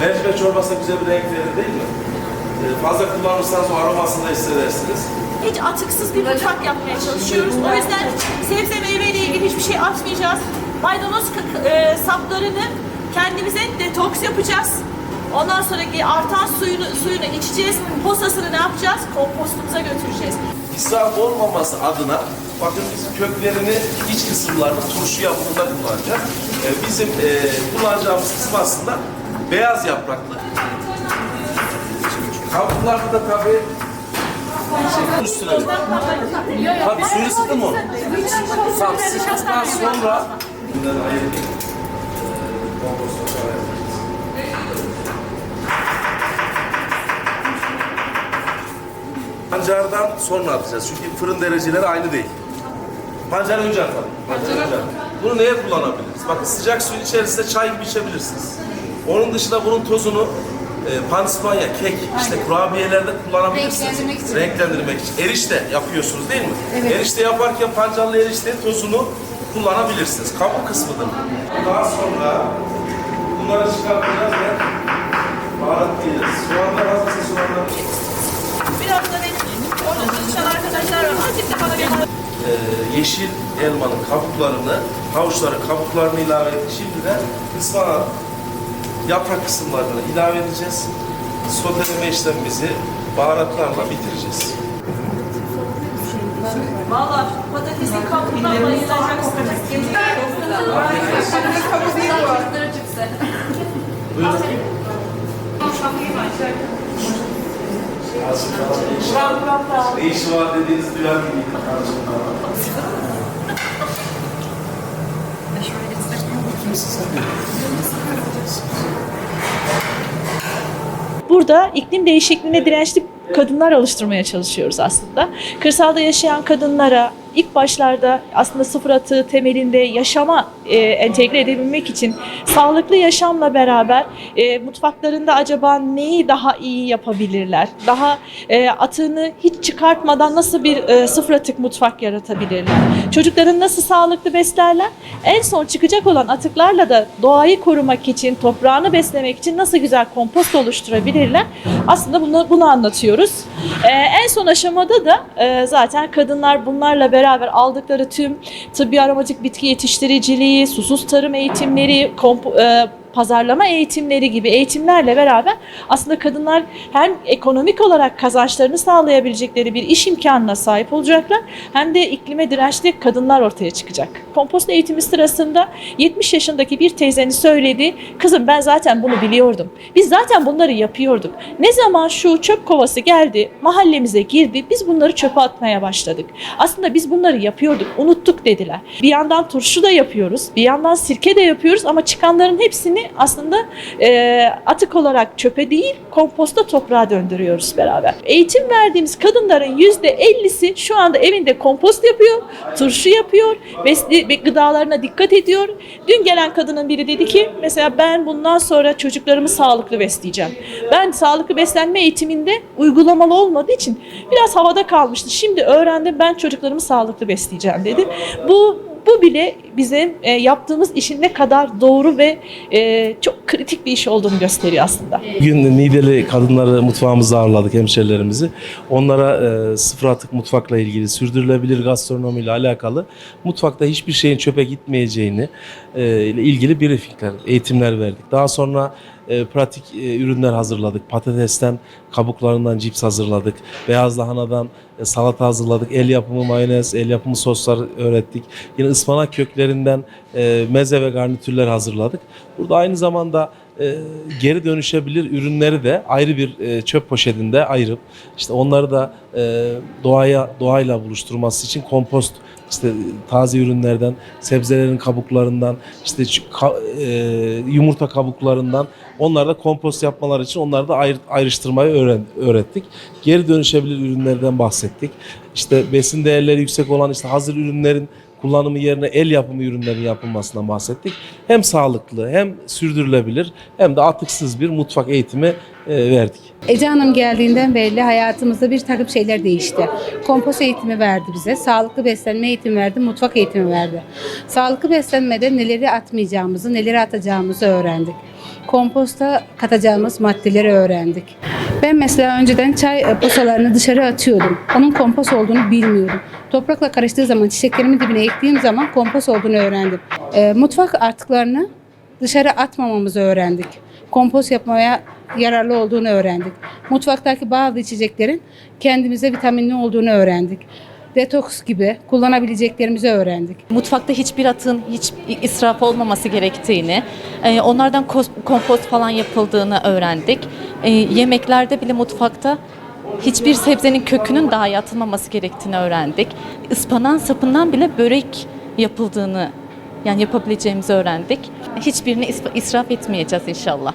Mercimek çorbası da güzel bir renk verir değil mi? Ee, fazla kullanırsanız o aromasını da hissedersiniz. Hiç atıksız bir mutfak yapmaya çalışıyoruz. O yüzden sebze meyveyle ilgili hiçbir şey atmayacağız. Maydanoz e, saplarını kendimize detoks yapacağız. Ondan sonraki artan suyunu suyunu içeceğiz. Posasını ne yapacağız? Kompostumuza götüreceğiz. İsraf olmaması adına bakın biz köklerini iç kısımlarını turşu yapımında kullanacağız. Ee, bizim e, kullanacağımız kısım aslında beyaz yapraklı. Kabuklarda da tabii üstüne. Tabii suyunu sıktın mı onu? Tamam sıktıktan sonra. Pancardan sonra atacağız çünkü fırın dereceleri aynı değil. Pancarı önce atalım. Pancarı önce. Bunu neye kullanabiliriz? Bakın sıcak suyun içerisinde çay gibi içebilirsiniz. Onun dışında bunun tozunu e, pandispanya, kek, işte kurabiyelerde kullanabilirsiniz. Renklendirmek için. Renklendirmek için. Erişte yapıyorsunuz değil mi? Erişte yaparken pancarlı eriştenin tozunu kullanabilirsiniz. Kabuk kısmıdır. Daha sonra bunları çıkartacağız ve baharatlayacağız. Soğanlar hazırsa soğanlar Biraz da benim orada çalışan arkadaşlar var. Azıcık da bana bir e, yeşil elmanın kabuklarını, havuçların kabuklarını ilave ettik. Şimdi de ıspanak yaprak kısımlarını ilave edeceğiz. Soteleme işlemimizi baharatlarla bitireceğiz. Valla patatesin kabuğundan bayılacaksınız. Buyurun. Ne işi var dediğiniz duyar gibiydi karşımda. Burada iklim değişikliğine dirençli kadınlar oluşturmaya çalışıyoruz aslında. Kırsalda yaşayan kadınlara ilk başlarda aslında sıfır atığı temelinde yaşama e, entegre edebilmek için sağlıklı yaşamla beraber e, mutfaklarında acaba neyi daha iyi yapabilirler? Daha e, atığını hiç çıkartmadan nasıl bir e, sıfır atık mutfak yaratabilirler? Çocukların nasıl sağlıklı beslerler? En son çıkacak olan atıklarla da doğayı korumak için, toprağını beslemek için nasıl güzel kompost oluşturabilirler? Aslında bunu, bunu anlatıyoruz. Ee, en son aşamada da e, zaten kadınlar bunlarla beraber aldıkları tüm tıbbi aromatik bitki yetiştiriciliği, susuz tarım eğitimleri, kompo- e, pazarlama eğitimleri gibi eğitimlerle beraber aslında kadınlar hem ekonomik olarak kazançlarını sağlayabilecekleri bir iş imkanına sahip olacaklar hem de iklime dirençli kadınlar ortaya çıkacak. Kompost eğitimi sırasında 70 yaşındaki bir teyzenin söylediği kızım ben zaten bunu biliyordum. Biz zaten bunları yapıyorduk. Ne zaman şu çöp kovası geldi mahallemize girdi biz bunları çöpe atmaya başladık. Aslında biz bunları yapıyorduk unuttuk dediler. Bir yandan turşu da yapıyoruz bir yandan sirke de yapıyoruz ama çıkanların hepsini aslında e, atık olarak çöpe değil komposta toprağa döndürüyoruz beraber. Eğitim verdiğimiz kadınların %50'si şu anda evinde kompost yapıyor, turşu yapıyor, besli, gıdalarına dikkat ediyor. Dün gelen kadının biri dedi ki mesela ben bundan sonra çocuklarımı sağlıklı besleyeceğim. Ben sağlıklı beslenme eğitiminde uygulamalı olmadığı için biraz havada kalmıştı. Şimdi öğrendim ben çocuklarımı sağlıklı besleyeceğim dedi. Bu bu bile bizim e, yaptığımız işin ne kadar doğru ve e, çok kritik bir iş olduğunu gösteriyor aslında. Bugün Nideli kadınları mutfağımıza ağırladık hemşerilerimizi. Onlara e, sıfır atık mutfakla ilgili, sürdürülebilir gastronomiyle alakalı mutfakta hiçbir şeyin çöpe gitmeyeceğini e, ile ilgili briefingler, eğitimler verdik. Daha sonra e, pratik e, ürünler hazırladık. Patatesten, kabuklarından cips hazırladık. Beyaz lahanadan salata hazırladık. El yapımı mayonez, el yapımı soslar öğrettik. Yine ıspanak köklerinden e, meze ve garnitürler hazırladık. Burada aynı zamanda e, geri dönüşebilir ürünleri de ayrı bir e, çöp poşetinde ayırıp işte onları da e, doğaya doğayla buluşturması için kompost işte taze ürünlerden, sebzelerin kabuklarından, işte e, yumurta kabuklarından onları da kompost yapmaları için onları da ayır- ayrıştırmayı öğren- öğrettik. Geri dönüşebilir ürünlerden bahsettik. İşte besin değerleri yüksek olan işte hazır ürünlerin kullanımı yerine el yapımı ürünlerin yapılmasından bahsettik. Hem sağlıklı hem sürdürülebilir hem de atıksız bir mutfak eğitimi e, verdik. Ece Hanım geldiğinden beri hayatımızda bir takım şeyler değişti. Kompost eğitimi verdi bize, sağlıklı beslenme eğitimi verdi, mutfak eğitimi verdi. Sağlıklı beslenmede neleri atmayacağımızı, neleri atacağımızı öğrendik. komposta katacağımız maddeleri öğrendik. Ben mesela önceden çay posalarını dışarı atıyordum. Onun kompost olduğunu bilmiyordum. Toprakla karıştığı zaman çiçeklerimin dibine ektiğim zaman kompost olduğunu öğrendim. E, mutfak artıklarını dışarı atmamamızı öğrendik. Kompost yapmaya yararlı olduğunu öğrendik. Mutfaktaki bazı içeceklerin kendimize vitaminli olduğunu öğrendik. Detoks gibi kullanabileceklerimizi öğrendik. Mutfakta hiçbir atın hiç israf olmaması gerektiğini, e, onlardan kompost falan yapıldığını öğrendik. E, Yemeklerde bile mutfakta hiçbir sebzenin kökünün dahi atılmaması gerektiğini öğrendik. Ispanağın sapından bile börek yapıldığını yani yapabileceğimizi öğrendik. Hiçbirini is- israf etmeyeceğiz inşallah.